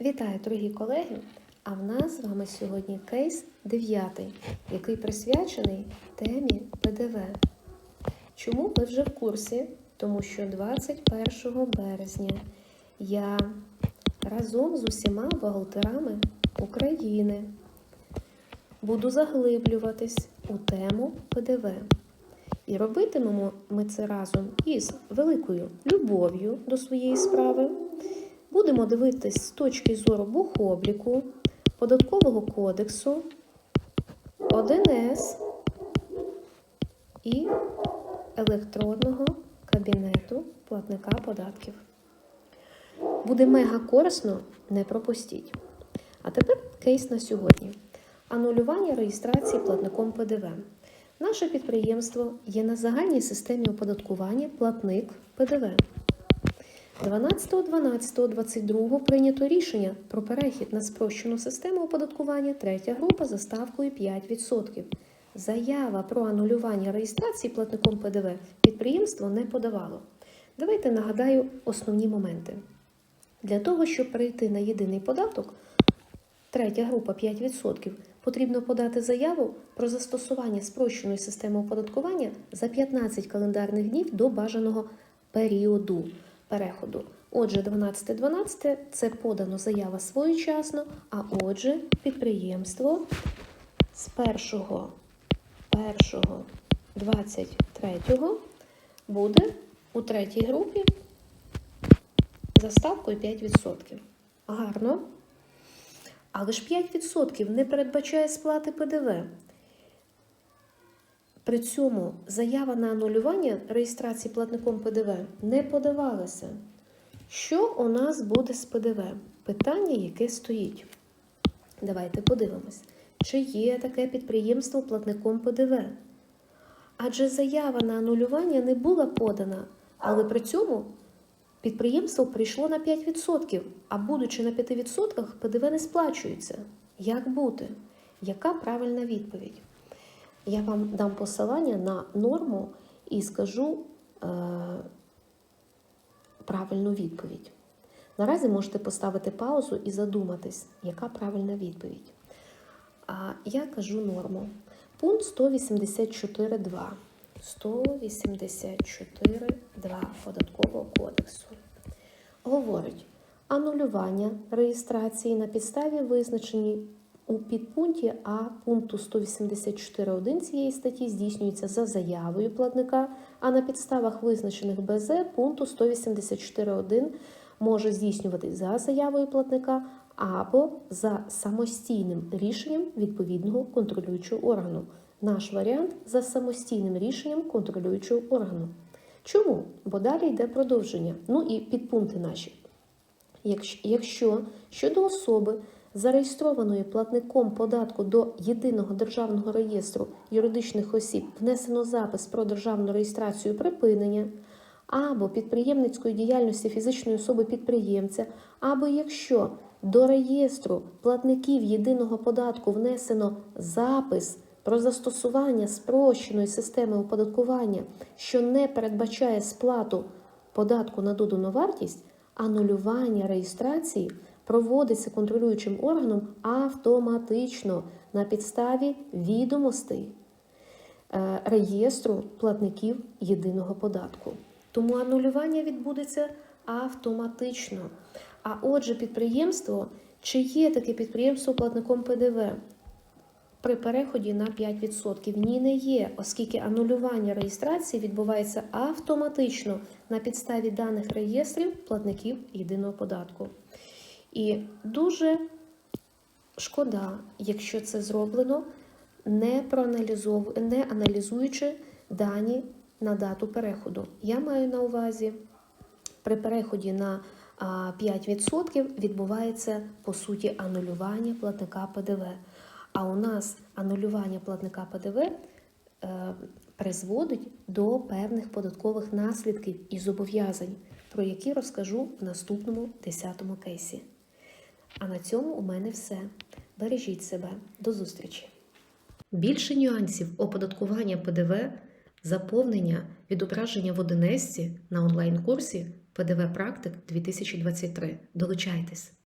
Вітаю, дорогі колеги! А в нас з вами сьогодні кейс 9, який присвячений темі ПДВ. Чому ви вже в курсі? Тому що 21 березня я разом з усіма бухгалтерами України буду заглиблюватись у тему ПДВ. І робитимемо ми це разом із великою любов'ю до своєї справи. Будемо дивитись з точки зору бухобліку, податкового кодексу, 1С і електронного кабінету платника податків. Буде мега корисно, не пропустіть. А тепер кейс на сьогодні: анулювання реєстрації платником ПДВ. Наше підприємство є на загальній системі оподаткування платник ПДВ. 12.12.22 прийнято рішення про перехід на спрощену систему оподаткування третя група за ставкою 5%. Заява про анулювання реєстрації платником ПДВ підприємство не подавало. Давайте нагадаю основні моменти. Для того, щоб перейти на єдиний податок, третя група 5%, потрібно подати заяву про застосування спрощеної системи оподаткування за 15 календарних днів до бажаного періоду переходу. Отже, 12.12 це подано заява своєчасно, а отже, підприємство з 1.1.23 буде у третій групі за ставкою 5%. Гарно. Але ж 5% не передбачає сплати ПДВ. При цьому заява на анулювання реєстрації платником ПДВ не подавалася. Що у нас буде з ПДВ? Питання, яке стоїть. Давайте подивимось, чи є таке підприємство платником ПДВ. Адже заява на анулювання не була подана, але при цьому підприємство прийшло на 5%, а будучи на 5%, ПДВ не сплачується. Як бути? Яка правильна відповідь? Я вам дам посилання на норму і скажу е, правильну відповідь. Наразі можете поставити паузу і задуматись, яка правильна відповідь. А я кажу норму. Пункт 184.2. 184.2 Податкового кодексу. Говорить, анулювання реєстрації на підставі визначені у підпункті А пункту 184.1 цієї статті здійснюється за заявою платника, а на підставах визначених БЗ пункту 184.1 може здійснювати за заявою платника або за самостійним рішенням відповідного контролюючого органу. Наш варіант за самостійним рішенням контролюючого органу. Чому? Бо далі йде продовження. Ну і підпункти наші. Якщо щодо особи, зареєстрованої платником податку до єдиного державного реєстру юридичних осіб внесено запис про державну реєстрацію припинення або підприємницької діяльності фізичної особи підприємця, або якщо до реєстру платників єдиного податку внесено запис про застосування спрощеної системи оподаткування, що не передбачає сплату податку на додану вартість, анулювання реєстрації проводиться контролюючим органом автоматично на підставі відомостей е, реєстру платників єдиного податку. Тому анулювання відбудеться автоматично. А отже, підприємство, чи є таке підприємство платником ПДВ? При переході на 5%. Ні, не є, оскільки анулювання реєстрації відбувається автоматично на підставі даних реєстрів платників єдиного податку. І дуже шкода, якщо це зроблено, не проаналізов... не аналізуючи дані на дату переходу. Я маю на увазі, при переході на 5% відбувається по суті анулювання платника ПДВ. А у нас анулювання платника ПДВ е, призводить до певних податкових наслідків і зобов'язань, про які розкажу в наступному 10-му кейсі. А на цьому у мене все. Бережіть себе. До зустрічі! Більше нюансів оподаткування ПДВ, заповнення, відображення в Одинесці на онлайн-курсі ПДВ Практик 2023. Долучайтесь!